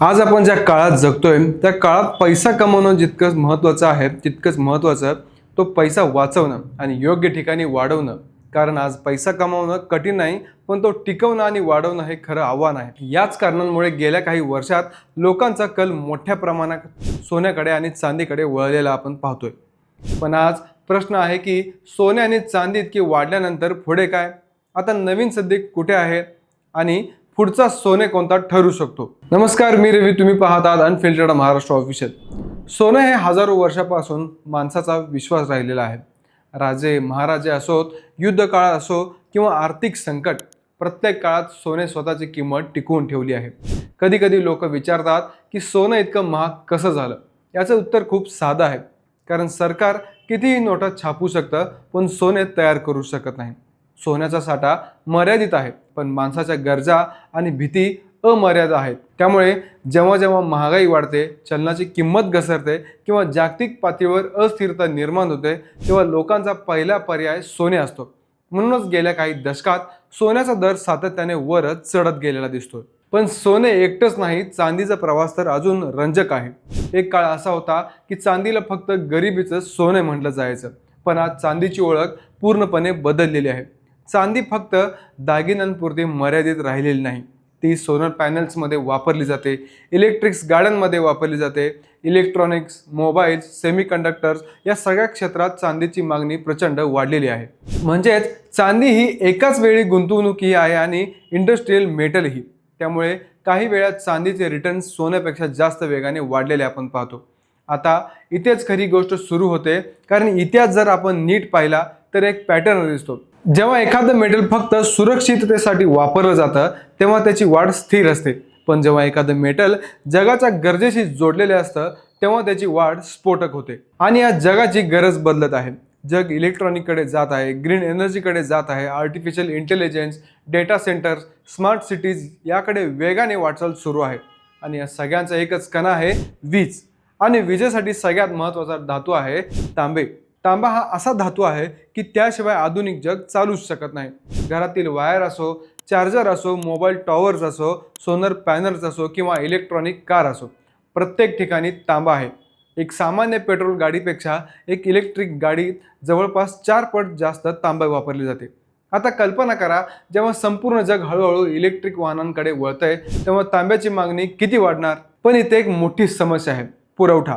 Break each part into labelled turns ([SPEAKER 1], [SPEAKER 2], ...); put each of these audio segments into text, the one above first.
[SPEAKER 1] आज आपण ज्या काळात जगतोय त्या काळात पैसा कमवणं जितकं महत्त्वाचं आहे तितकंच महत्त्वाचं तो पैसा वाचवणं आणि योग्य ठिकाणी वाढवणं. कारण आज पैसा कमावणं कठीण नाही पण तो टिकवणं आणि वाढवणं हे खरं आव्हान आहे. याच कारणांमुळे गेल्या काही वर्षात लोकांचा कल मोठ्या प्रमाणात सोन्याकडे आणि चांदीकडे वळलेला आपण पाहतोय. पण आज प्रश्न आहे की सोने आणि चांदी इतकी वाढल्यानंतर पुढे काय? आता नवीन सध्या कुठे आहे? आणि पुढचा सोने कोणता ठरू शकतो? नमस्कार मी रवी. तुम्ही पाहत आहात अनफिल्टर्ड महाराष्ट्र ऑफिशियल सोने हे हजारो वर्षापासून माणसाचा विश्वास राहिलेला आहे. राजे महाराजे असोत युद्ध काळ असो किंवा आर्थिक संकट प्रत्येक काळात सोने स्वतःची किंमत टिकवून ठेवली आहे. कधी कधी लोक विचारतात की सोनं इतकं महाग कसं झालं? याचं उत्तर खूप साधं आहे. कारण सरकार कितीही नोटा छापू शकतं पण सोने तयार करू शकत नाही. सोन्याचा साठा मर्यादित आहे. पण माणसाच्या गरजा आणि भीती अमर्याद आहेत. त्यामुळे जेव्हा जेव्हा महागाई वाढते चलनाची किंमत घसरते किंवा जागतिक पातळीवर अस्थिरता निर्माण होते तेव्हा लोकांचा पहिला पर्याय सोने असतो. म्हणूनच गेल्या काही दशकात सोन्याचा दर सातत्याने वरच चढत गेलेला दिसतोय. पण सोने एकटंच नाही चांदीचा प्रवास तर अजून रंजक आहे. एक काळ असा होता की चांदीला फक्त गरिबीचं सोने म्हटलं जायचं. पण आज चांदीची ओळख पूर्णपणे बदललेली आहे. चांदी फक्त दागिन्यांपुरती मर्यादित राहिलेली नाही. ती सोलर पॅनल्समध्ये वापरली जाते इलेक्ट्रिक्स गाड्यांमध्ये वापरली जाते इलेक्ट्रॉनिक्स मोबाईल्स सेमीकंडक्टर्स या सगळ्या क्षेत्रात चांदीची मागणी प्रचंड वाढलेली आहे. म्हणजेच चांदी ही एकाच वेळी गुंतवणूकही आहे आणि इंडस्ट्रीयल मेटलही त्यामुळे काही वेळा चांदीचे रिटर्न सोन्यापेक्षा जास्त वेगाने वाढलेले आपण पाहतो. आता इथेच खरी गोष्ट सुरू होते कारण इतिहास जर आपण नीट पाहिला तर एक पॅटर्न दिसतो. जेव्हा एखादं मेटल फक्त सुरक्षिततेसाठी वापरलं जातं तेव्हा त्याची वाढ स्थिर असते. पण जेव्हा एखादं मेटल जगाच्या गरजेशी जोडलेले असतं तेव्हा त्याची वाढ स्फोटक होते. आणि या जगाची गरज बदलत आहे. जग इलेक्ट्रॉनिककडे जात आहे ग्रीन एनर्जीकडे जात आहे artificial intelligence data centres smart cities याकडे वेगाने वाटचाल सुरू आहे. आणि या सगळ्यांचा एकच कणा आहे वीज. आणि विजेसाठी सगळ्यात महत्त्वाचा धातू आहे तांबे. तांबा हा असा धातू आहे की त्याशिवाय आधुनिक जग चालूच शकत नाही. घरातील वायर असो चार्जर असो मोबाईल टॉवर्स असो सोलर पॅनल्स असो किंवा इलेक्ट्रॉनिक कार असो प्रत्येक ठिकाणी तांबा आहे. एक सामान्य पेट्रोल गाडीपेक्षा एक इलेक्ट्रिक गाडीत जवळपास चार पट जास्त तांबा वापरली जाते. आता कल्पना करा जेव्हा संपूर्ण जग हळूहळू इलेक्ट्रिक वाहनांकडे वळतंय तेव्हा तांब्याची मागणी किती वाढणार? पण इथे एक मोठी समस्या आहे पुरवठा.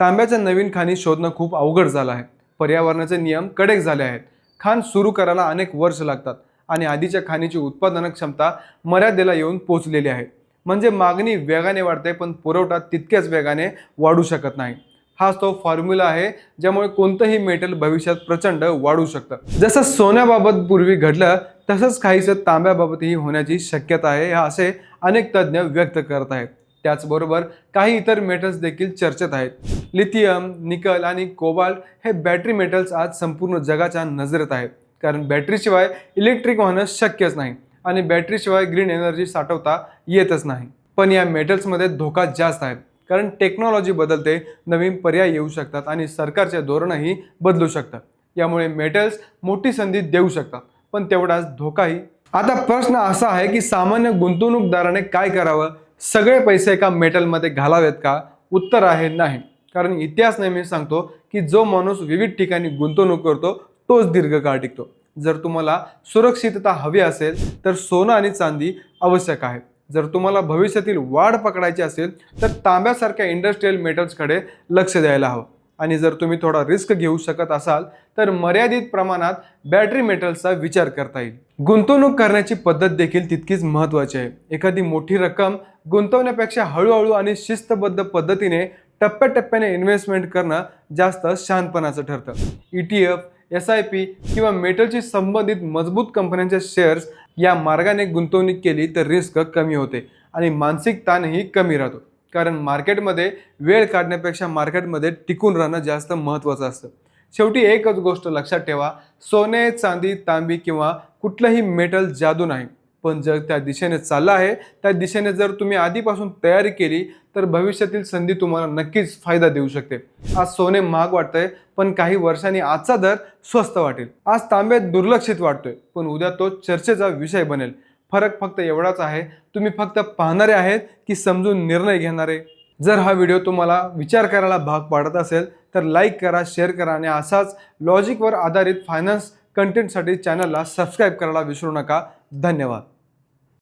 [SPEAKER 1] तांब्याच्या नवीन खाणी शोधणं खूप अवघड झालं आहे. पर्यावरणाचे नियम कडक झाले आहेत. खाण सुरू करायला अनेक वर्ष लागतात आणि आधीच्या खाणीची उत्पादन क्षमता मर्यादेला येऊन पोचलेली आहे. म्हणजे मागणी वेगाने वाढते पण पुरवठा तितक्याच वेगाने वाढू शकत नाही. हाच तो फॉर्म्युला आहे ज्यामुळे कोणतंही मेटल भविष्यात प्रचंड वाढू शकतं. जसं सोन्याबाबत पूर्वी घडलं तसंच काहीसं तांब्याबाबतही होण्याची शक्यता आहे हा असे अनेक तज्ज्ञ व्यक्त करत आहेत. त्याचबरोबर काही इतर मेटल्स देखील चर्चेत आहेत. लिथियम निकल आणि कोबाल्ट हे बॅटरी मेटल्स आज संपूर्ण जगाच्या नजरेत आहेत. कारण बॅटरीशिवाय इलेक्ट्रिक वाहनं शक्यच नाही आणि बॅटरीशिवाय ग्रीन एनर्जी साठवता येतच नाही. पण या मेटल्समध्ये धोका जास्त आहे. कारण टेक्नॉलॉजी बदलते नवीन पर्याय येऊ शकतात आणि सरकारचे धोरणही बदलू शकतात. यामुळे मेटल्स मोठी संधी देऊ शकतात. पण तेवढाच धोकाही. आता प्रश्न असा आहे की सामान्य गुंतवणूकदाराने काय करावं? सगळे पैसे एका मेटलमध्ये घालावेत का? उत्तर आहे नाही. कारण इतिहास नेहमी सांगतो की जो माणूस विविध ठिकाणी गुंतवणूक करतो तोच दीर्घकाळ टिकतो. जर तुम्हाला सुरक्षितता हवी असेल तर सोनं आणि चांदी आवश्यक आहे. जर तुम्हाला भविष्यातील वाढ पकडायची असेल तर तांब्यासारख्या इंडस्ट्रीयल मेटल्सकडे लक्ष द्यायला हवं. आणि जर तुम्ही थोडा रिस्क घेऊ शकत असाल तर मर्यादित प्रमाणात बॅटरी मेटल्सचा विचार करता येईल. गुंतवणूक करण्याची पद्धत देखील तितकीच महत्त्वाची आहे. एखादी मोठी रक्कम गुंतवण्यापेक्षा हळूहळू आणि शिस्तबद्ध पद्धतीने टप्प्याटप्प्याने इन्व्हेस्टमेंट करणं जास्त शहाणपणाचं ठरतं. E T F S I P किंवा मेटलशी संबंधित मजबूत कंपन्यांच्या शेअर्स या मार्गाने गुंतवणूक केली तर रिस्क कमी होते आणि मानसिक ताणही कमी राहतो. कारण मार्केटमध्ये वेळ काढण्यापेक्षा मार्केटमध्ये टिकून राहणं जास्त महत्त्वाचं असतं. शेवटी एकच गोष्ट लक्षात ठेवा सोने चांदी तांबी किंवा कुठलंही मेटल जादू नाही. पण जर त्या दिशेने चाललं आहे त्या दिशेने जर तुम्ही आधीपासून तयारी केली तर भविष्यातील संधी तुम्हाला नक्कीच फायदा देऊ शकते. आज सोने महाग वाटतंय पण काही वर्षांनी आजचा दर स्वस्त वाटेल. आज तांबे दुर्लक्षित वाटतोय पण उद्या तो चर्चेचा विषय बनेल. फरक फक्त एवढाच आहे तुम्ही फक्त पाहणारे आहेत की समजून निर्णय घेणारे. जर हा व्हिडिओ तुम्हाला विचार करायला भाग पाडत असेल तर लाईक करा शेअर करा आणि असाच लॉजिकवर आधारित फायनान्स कंटेंटसाठी चॅनलला सबस्क्राईब करायला विसरू नका. धन्यवाद.